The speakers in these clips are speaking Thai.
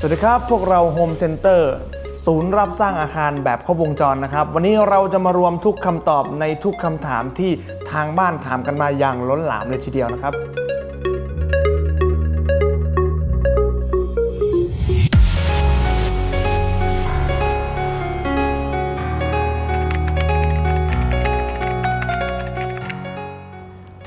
สวัสดีครับ พวกเรา Home Center ศูนย์รับสร้างอาคารแบบครบวงจรนะครับ วันนี้เราจะมารวมทุกคำตอบในทุกคำถามที่ทางบ้านถามกันมาอย่างล้นหลามเลยทีเดียวนะครับ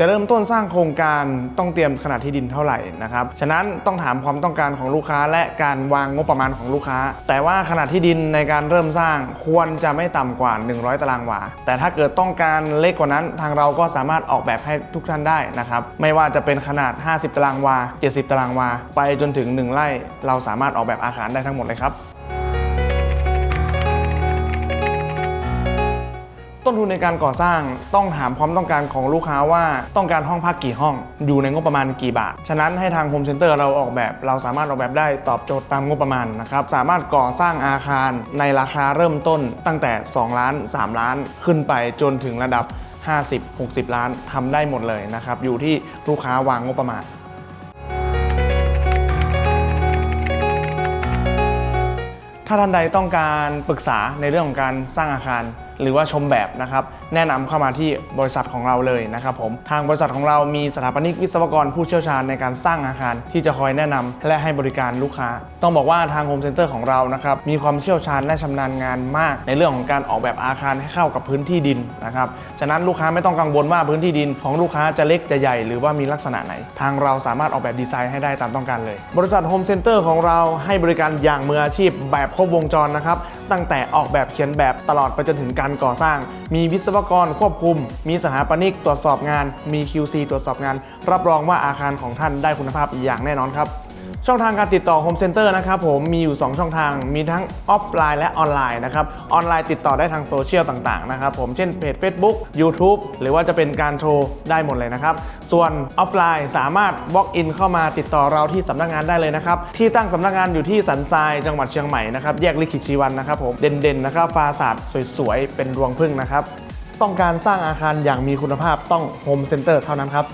จะเริ่มต้นสร้างโครงการต้องเตรียมขนาดที่ดินเท่าไหร่นะครับ ฉะนั้นต้องถามความต้องการของลูกค้า และการวางงบประมาณของลูกค้า แต่ว่าขนาดที่ดินในการเริ่มสร้างควรจะไม่ต่ำกว่า 100 ตารางวา แต่ถ้าเกิดต้องการเล็กกว่านั้น ทางเราก็สามารถออกแบบให้ทุกท่านได้นะครับ ไม่ว่าจะเป็นขนาด 50 ตารางวา 70 ตารางวา ไปจนถึง 1 ไร่ เราสามารถออกแบบอาคารได้ทั้งหมดเลยครับ ต้นทุนในการก่อสร้างต้องถามความต้องการของลูกค้าว่าต้องการห้องพักกี่ห้อง อยู่ในงบประมาณกี่บาท ฉะนั้นให้ทางโฮมเซ็นเตอร์เราออกแบบ เราสามารถออกแบบได้ตอบโจทย์ตามงบประมาณนะครับ สามารถก่อสร้างอาคารในราคาเริ่มต้นตั้งแต่ 2 ล้าน 3 ล้านขึ้นไปจนถึงระดับ 50-60 ล้านทำได้หมดเลยนะครับ อยู่ที่ลูกค้าวางงบประมาณถ้าท่านใดต้องการปรึกษาในเรื่องของการสร้างอาคาร หรือว่าชมแบบนะครับ แนะนำเข้ามาที่บริษัทของเราเลยนะครับผมทางบริษัทของเรามีสถาปนิกวิศวกรผู้เชี่ยวชาญในการสร้างอาคาร ที่จะคอยแนะนำและให้บริการลูกค้า ต้องบอกว่าทางโฮมเซ็นเตอร์ของเรานะครับมีความเชี่ยวชาญและชำนาญงานมาก ในเรื่องของการออกแบบอาคารให้เข้ากับพื้นที่ดินนะครับฉะนั้นลูกค้าไม่ต้องกังวลว่าพื้นที่ดินของลูกค้าจะเล็กจะใหญ่หรือว่ามีลักษณะไหน ทางเราสามารถออกแบบดีไซน์ให้ได้ตามต้องการเลย บริษัทโฮมเซ็นเตอร์ของเราให้บริการอย่างมืออาชีพแบบครบวงจรนะครับตั้งแต่ออกแบบเขียนแบบตลอดไปจนถึงการก่อสร้าง มีวิศวกรควบคุม มีสถาปนิกตรวจสอบงาน มี QC ตรวจสอบงาน รับรองว่าอาคารของท่านได้คุณภาพอย่างแน่นอนครับช่องทางการติดต่อ Home Center นะครับผมมีอยู่ 2 ช่องทาง มีทั้งออฟไลน์และออนไลน์นะครับออนไลน์ติดต่อได้ทางโซเชียลต่างๆนะครับผมเช่นเพจ Facebook YouTube หรือว่าจะเป็นการโทรได้หมดเลยนะครับ ส่วนออฟไลน์สามารถ Walk in เข้ามาติดต่อเราที่สำนักงานได้เลยนะครับ ที่ตั้งสำนักงานอยู่ที่สันทรายจังหวัดเชียงใหม่นะครับแยกลิขิตชีวันนะครับผมเด่นๆนะครับฟาสาดสวยๆเป็นรวงพึ่งนะครับ ต้องการสร้างอาคารอย่างมีคุณภาพต้องโฮมเซ็นเตอร์เท่านั้นครับ